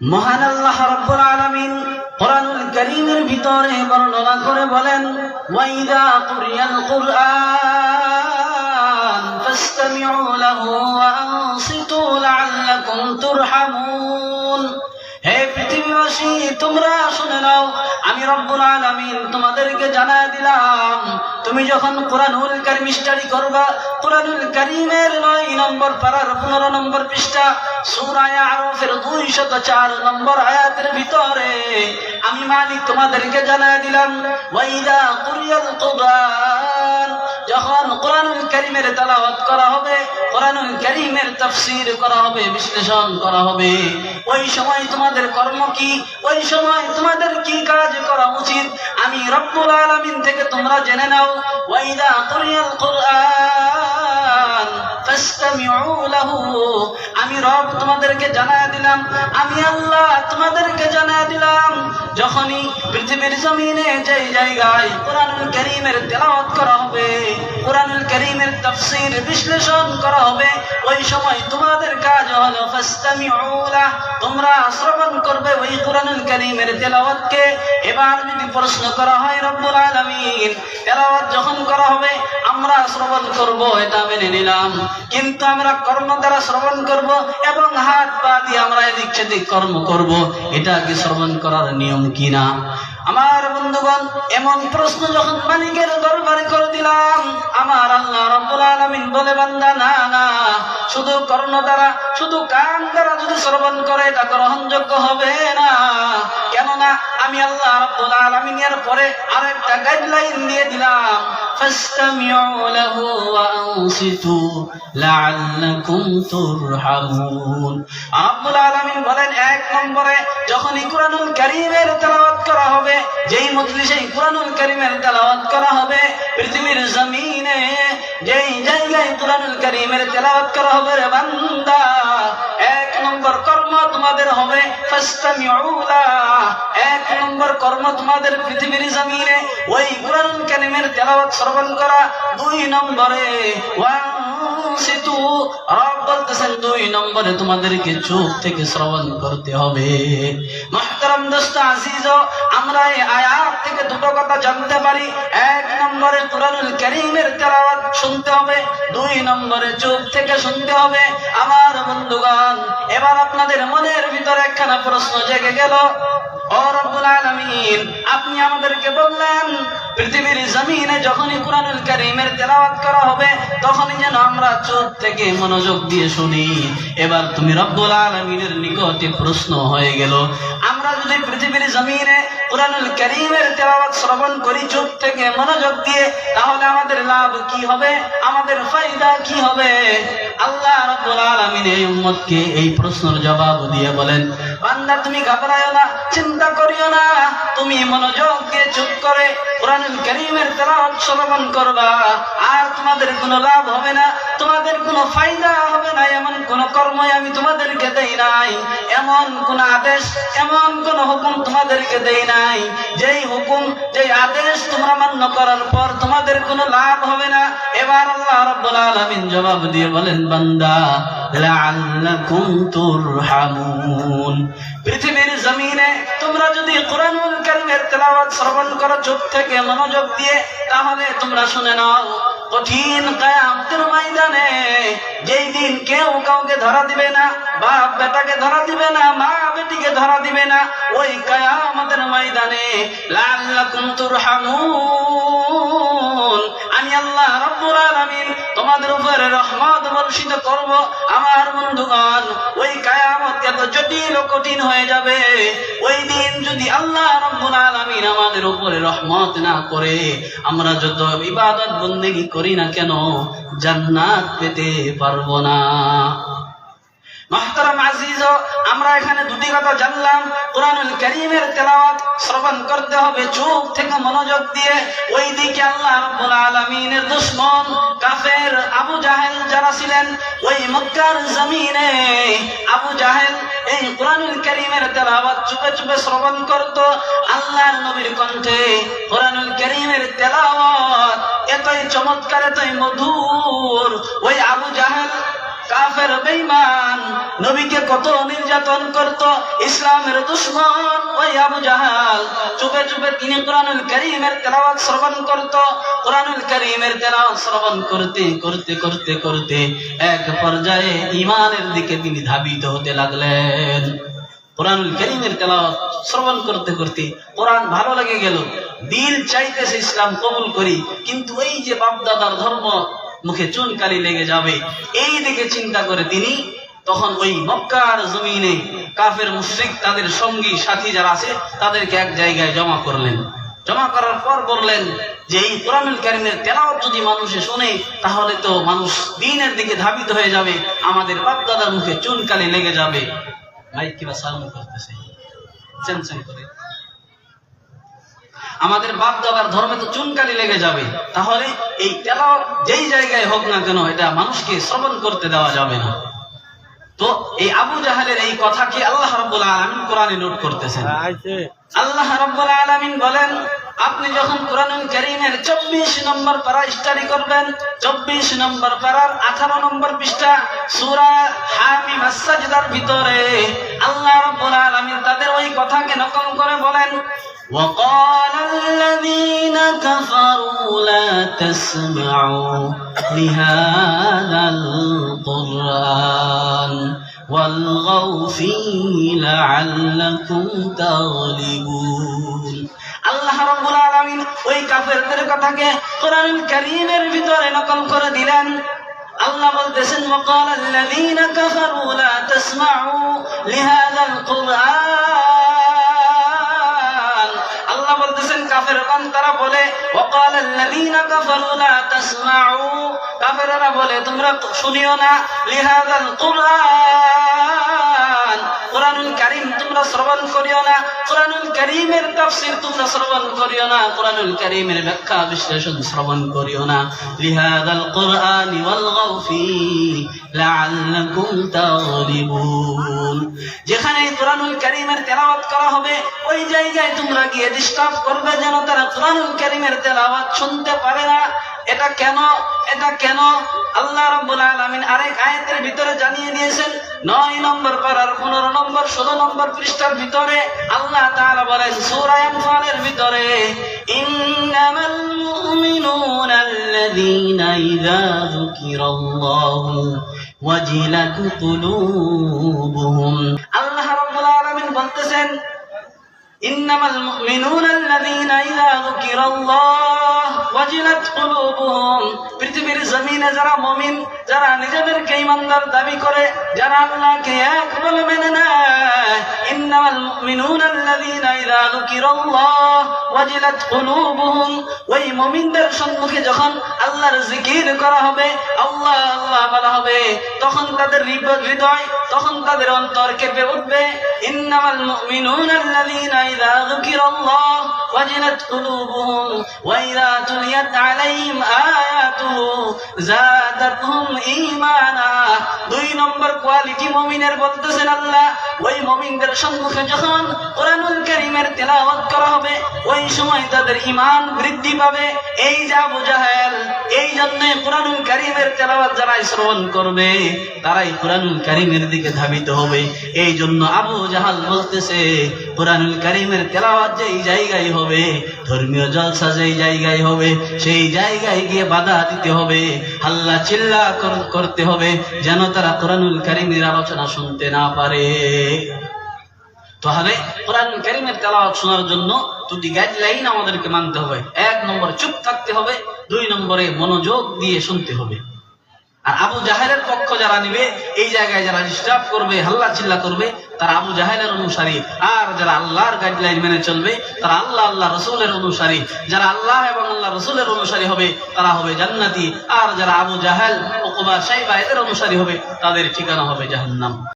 মহান আল্লাহ রব্বুল আলামিন কোরআনুল কারীমের ভিতরে বর্ণনা করে বলেন, ওয়াইদা কুরিয়াল কুরআন ফাসতামিউ লাহু ওয়া আনসিতু লাআল্লাকুম তুরহামুন। হে পৃথিবীবাসী, তোমরা শুনে নাও, আমি রব্বুল আলামিন তোমাদেরকে জানায় দিলাম, তুমি যখন কোরআনুল কারীম স্টাডি করবা, কোরআনুল কারীমের নয় নম্বর পারার পনেরো নম্বর পৃষ্ঠা, সূরায়ে আরফের দুইশত চার নম্বর আয়াতের ভিতরে আমি মালিক তোমাদেরকে জানায় দিলাম, ওয়াইদা কুরিয়াল কুরআন কারীমের তেলাওয়াত করা হবে, কোরআনুল কারীমের তাফসীর করা হবে, বিশ্লেষণ করা হবে। ওই সময় তোমাদের কর্ম কি? ওই সময় তোমাদের কি কাজ করা উচিত? আমি রব্বুল আলামিন থেকে তোমরা জেনে নাও ওয়াইদা কুরিয়াল কুরআন আমি রব তোমাদেরকে জানায় দিলাম, আমি আল্লাহ তোমাদেরকে জানায় দিলাম, যখনই পৃথিবীর জমিনে যে জায়গায় কোরআনুল কারীমের তেলাওয়াত করা হবে কোরআনুল করিমের তাফসীর বিশ্লেষণ করা হবে। ওই সময় তোমাদের কাজ হলো তোমরা শ্রবণ করবে ওই কোরআনুল কারীমের তেলাওয়াতকে। এবার যদি প্রশ্ন করা হয়, রব্বুল আলামিন, তেলাওয়াত যখন করা হবে, আমরা শ্রবণ করব, এটা মেনে নিলাম। কিন্তু আমরা কর্ম দ্বারা শ্রবণ করব এবং হাত পা দিয়ে আমরা এদিক সেদিক কর্ম করব। এটা কি শ্রবণ করার নিয়ম কিনা? বন্ধুগণ, এমন প্রশ্ন যখন মালিকের দরবারে করে দিলাম, আমার আল্লাহ রব্বুল আলামিন বলে, বান্দা, না না, শুধু কর্ণ দ্বারা, শুধু কান দ্বারা যদি শ্রবণ করে, তা গ্রহণযোগ্য হবে না। কেননা আমি আল্লাহ রব্বুল আলামিন এর পরে আরেকটা গাইডলাইন দিয়ে দিলাম, ফাসতামিউ লাহু ওয়া আনসিতু লাআল্লাকুম তুরহামুন। রব্বুল আলামিন বলেন, এক নম্বরে যখনই কুরআনুল কারীমের তেলাওয়াত করা হবে, যেই মজলিসে কুরআনুল কারীমের তেলাওয়াত করা হবে, পৃথিবীর জমিনে যেই জায়গায় কুরআনুল কারীমের তেলাওয়াত করা হবে, রে বান্দা নম্বর কর্ম তোমাদের হবে এক নম্বর কর্ম তোমাদের পৃথিবীর জমিনে, ওই কোরআন কারীমের তেলাওয়াত শ্রবণ করা। দুই নম্বরে রব বলতেছেন দুই নম্বরে তোমাদেরকে চুপ থেকে শ্রবণ করতে হবে। মাহতারাম দোস্ত আজিজ আমরা এই আয়াত থেকে দুটো কথা জানতে পারি। এক নম্বরে কুরআনুল কারীমের তেলাওয়াত শুনতে হবে, দুই নম্বরে চুপ থেকে শুনতে হবে। আমার বন্ধুগণ, এবার আপনাদের মনের ভিতরে একখানা প্রশ্ন জেগে গেল। ও রব্বুল আলামিন, আপনি আমাদেরকে বললেন পৃথিবীর জমিনে যখনই কুরআনুল কারীমের তেলাওয়াত করা হবে, তখনই যেন আমরা চুপ থেকে মনোযোগ দিয়ে শুনি। এবার তুমি রব্বুল আলামিনের নিকটে প্রশ্ন হয়ে গেল। আমরা যদি পৃথিবীর জমিনে কুরআনুল কারীমের তেলাওয়াত শ্রবণ করি চুপ থেকে মনোযোগ দিয়ে, তাহলে আমাদের লাভ কি হবে? আমাদের ফায়দা কি হবে? আল্লাহ রাব্বুল আলামিন এই উম্মতকে এই প্রশ্নের জবাব দিয়ে বলেন বান্দা তুমি ঘাবড়ায় না, চিন্তা করিও না। তুমি মনোযোগ দিয়ে চুপ করে কোরআনুল করিমের তেলাওয়াত শ্রবণ করবা, আর তোমাদের কোনো লাভ হবে না। তোমাদের কোনো ফায়দা হবে না, এমন কোন কর্মই আমি তোমাদেরকে দেই নাই। এমন কোন আদেশ, এমন কোন হুকুম তোমাদেরকে দেই নাই। যেই হুকুম, যেই আদেশ তোমরা মান্য করার পর তোমাদের কোনো লাভ হবে না। এবার আল্লাহ রাব্বুল আলামিন জবাব দিয়ে বলেন, বান্দা, লাআল্লাকুম তুরহামুন। পৃথিবীর জমিনে তোমরা যদি কোরআনুল কারীমের তেলাওয়াত শ্রবণ করো, চুপ থেকে মনোযোগ দিয়ে, তাহলে তোমরা শুনে নাও। কঠিন কায়ামতের ময়দানে, যেই দিন কেউ কাউকে ধরা দিবে না, বাপ বেটাকে ধরা দিবে না, মা বেটিকে ধরা দিবে না, ওই কায়ামতের ময়দানে লাল্লাকুম তুরহামুন। আমি আল্লাহ রব্বুল আলামিন তোমাদের উপরে রহমত বর্ষিত করব। আমার বন্ধুগণ, ওই কায়ামত এত জটিল ও কঠিন হয়ে যাবে। ওই দিন যদি আল্লাহ রব্বুল আলামিন আমাদের উপরে রহমত না করে, আমরা যত ইবাদত বন্দেগি করি না কেন, জান্নাত পেতে পারব না। মাহতারাম আজিজ, আমরা এখানে দুটি কথা জানলাম। কোরআনুল কারীমের তেলাওয়াত শ্রবণ করতে হবে, চোখ থেকে মনোযোগ দিয়ে। ওই দিকে আল্লাহ রাব্বুল আলামিনের দুশমন, কাফের আবু জাহেল যারা ছিলেন, ওই মক্কার জমিনে আবু জাহেল এই কোরআনুল কারীমের তেলাওয়াত চুপে চুপে শ্রবণ করত। আল্লাহর নবীর কণ্ঠে কোরআনুল কারীমের তেলাওয়াত এতই চমৎকার এতই মধুর। ওই আবু জাহেল কাফের বেঈমান, নবীকে কত নির্যাতন করত, ইসলামের দুশ্মন ওই আবু জাহাল। চুপে চুপে তিনি কোরআনুল করিমের তেলাওয়াত শ্রবণ করত, কোরআনুল করিমের তেলাওয়াত শ্রবণ করতে করতে করতে করতে এক পর্যায়ে ইমানের দিকে তিনি ধাবিত হতে লাগলেন। কোরআনুল করিমের তেলাওয়াত শ্রবণ করতে করতে কোরআন ভালো লেগে গেল। দিল চাইতেছে ইসলাম কবুল করি, কিন্তু এই যে বাপদাদার ধর্ম মুখে চুনকালি লেগে যাবে। এই দিকে চিন্তা করে তিনি, তখন ওই মক্কার জমিনে কাফের মুশরিক তাদের সঙ্গী, সাথী যারা আছে, তাদেরকে এক জায়গায় জমা করলেন। জমা করার পর বললেন যে, এই কোরআনুল কারিমের তেলাওয়াত যদি মানুষে শোনে, তাহলে তো মানুষ দিনের দিকে ধাবিত হয়ে যাবে, আমাদের বাপদাদার মুখে চুনকালি লেগে যাবে। মাইক কিবা সাউন্ড করতেছে। চেনচেন করে। আমাদের বাপ দাদার ধর্মে তো চুনকালি লেগে যাবে। তাহলে এই তেলাওয়াত যেই জায়গায় হোক না কেন এটা মানুষকে শ্রবণ করতে দেওয়া যাবে না। তো এই আবু জাহালের এই কথা কি আল্লাহ রাব্বুল আলামিন কোরআনে নোট করতেছেন? আল্লাহ রাব্বুল আলামিন বলেন আপনি যখন কোরআনুল কারীমের 24 নম্বর পারা স্টাডি করবেন 24 নম্বর পারার 18 নম্বর পৃষ্ঠা সূরা হামিম আস-সাজদার ভিতরে আল্লাহ রাব্বুল আলামিন তাদের ওই কথাকে নকল করে বলেন وقال الذين كفروا لا تسمعوا لهذا القرآن والغوا فيه لعلكم تغلبون আল্লাহ রাব্বুল আলামিন ওই কাফেরদের কথাকে কোরআনুল কারীমের ভিতরে নকল করে দিলেন আল্লাহ বলতেছেন وقال الذين كفروا لا تسمعوا لهذا القرآن আল্লাহ বলতেছেন কাফের তারা বলে وقال الذين كفروا لا تسمعوا কাফেররা বলে তোমরা শুনিও না لهذا القرآن কোরআনুল কারীম তোমরা শ্রবণ করিও না। কোরআনুল কারীমের তাফসীর তোমরা শ্রবণ করিও না। কোরআনুল কারীমের ব্যাখ্যা, বিশ্লেষণ শ্রবণ করিও না। লিহাদাল কোরআন ওয়ালগাউ ফি লাআল্লাকুম তাগলিবুন। যেখানে কোরআনুল কারীমের তেলাওয়াত করা হবে, ওই জায়গায় তোমরা গিয়ে ডিস্টার্ব করবে যেন তারা কোরআনুল কারীমের তেলাওয়াত শুনতে পারে না। এটা কেন এটা কেন? আল্লাহ রাব্বুল আলামিন আরেক আয়াতের ভিতরে জানিয়ে দিয়েছেন, নয় নম্বর পারার পনেরো নম্বর, ষোলো নম্বর পৃষ্ঠার ভিতরে আল্লাহ তাআলা বলেন, সূরা আনফালের ভিতরে আল্লাহ রাব্বুল আলামিন বলতেছেন إنما المؤمنون الذين إذا ذكر الله وجلت قلوبهم পৃথিবীর জমিনে যারা মুমিন যারা নিজেদেরকে ইমানদার দাবি করে যারা আল্লাহকে এক বলে মেনে নেয় ইন্নামাল মুমিনুনা আল্লাযীনা ইযা যুকিরাল্লাহ ওয়াজিলাত কুলুবুহুম ওই মুমিনদের সম্মুখে যখন আল্লাহর জিকির করা হবে আল্লাহ আল্লাহ বলা হবে তখন তাদের হৃদয় তখন তাদের অন্তর কেঁপে উঠবে ইন্নামাল মুমিনুনা আল্লাযীনা إذا ذكر الله وجلت قلوبهم وإذا تليت عليهم آياته زادتهم إيمانا দুই নম্বর কোয়ালিটি মমিনের বলতেছেন আল্লাহ ওই মমিনদের সম্মুখে যখন কোরআনুল কারীমের তেলাওয়াত করা হবে ওই সময় তাদের ঈমান বৃদ্ধি পাবে এই যা বুঝাহেল এই জন্য কোরআনুল কারীমের তেলাওয়াত যারা শ্রবণ করবে তারাই কোরআনুল কারীমের দিকে ধাবিত হবে এই জন্য আবু জাহাল বলতেছে কোরআনুল কারীমের তেলাওয়াত যেই জায়গায় হবে, ধর্মীয় জলসা যেই জায়গায় হবে, সেই জায়গায় গিয়ে বাধা দিতে হবে, হাল্লা চিল্লা করতে হবে, যেন তারা কোরআনুল কারীমের আলোচনা শুনতে না পারে। তাহলে কোরআন কারীমের তেলাওয়াত শোনার জন্য দুটি গাইডলাইন আমাদেরকে মানতে হবে। এক নম্বরে চুপ থাকতে হবে, দুই নম্বরে মনোযোগ দিয়ে শুনতে হবে। আর আবু জাহেলের পক্ষ যারা নিবে, এই জায়গায় যারা ডিস্টার্ব করবে, হাল্লা চিল্লা করবে, তারা আবু জাহেলের অনুসারী। আর যারা আল্লাহর গাইডলাইন মেনে চলবে, তারা আল্লাহ আল্লাহ রসুলের অনুসারী। যারা আল্লাহ এবং আল্লাহ রসুলের অনুসারী হবে, তারা হবে জান্নাতি। আর যারা আবু জাহেল ওকুবা সাইবা, এদের অনুসারী হবে, তাদের ঠিকানা হবে জাহান্নাম।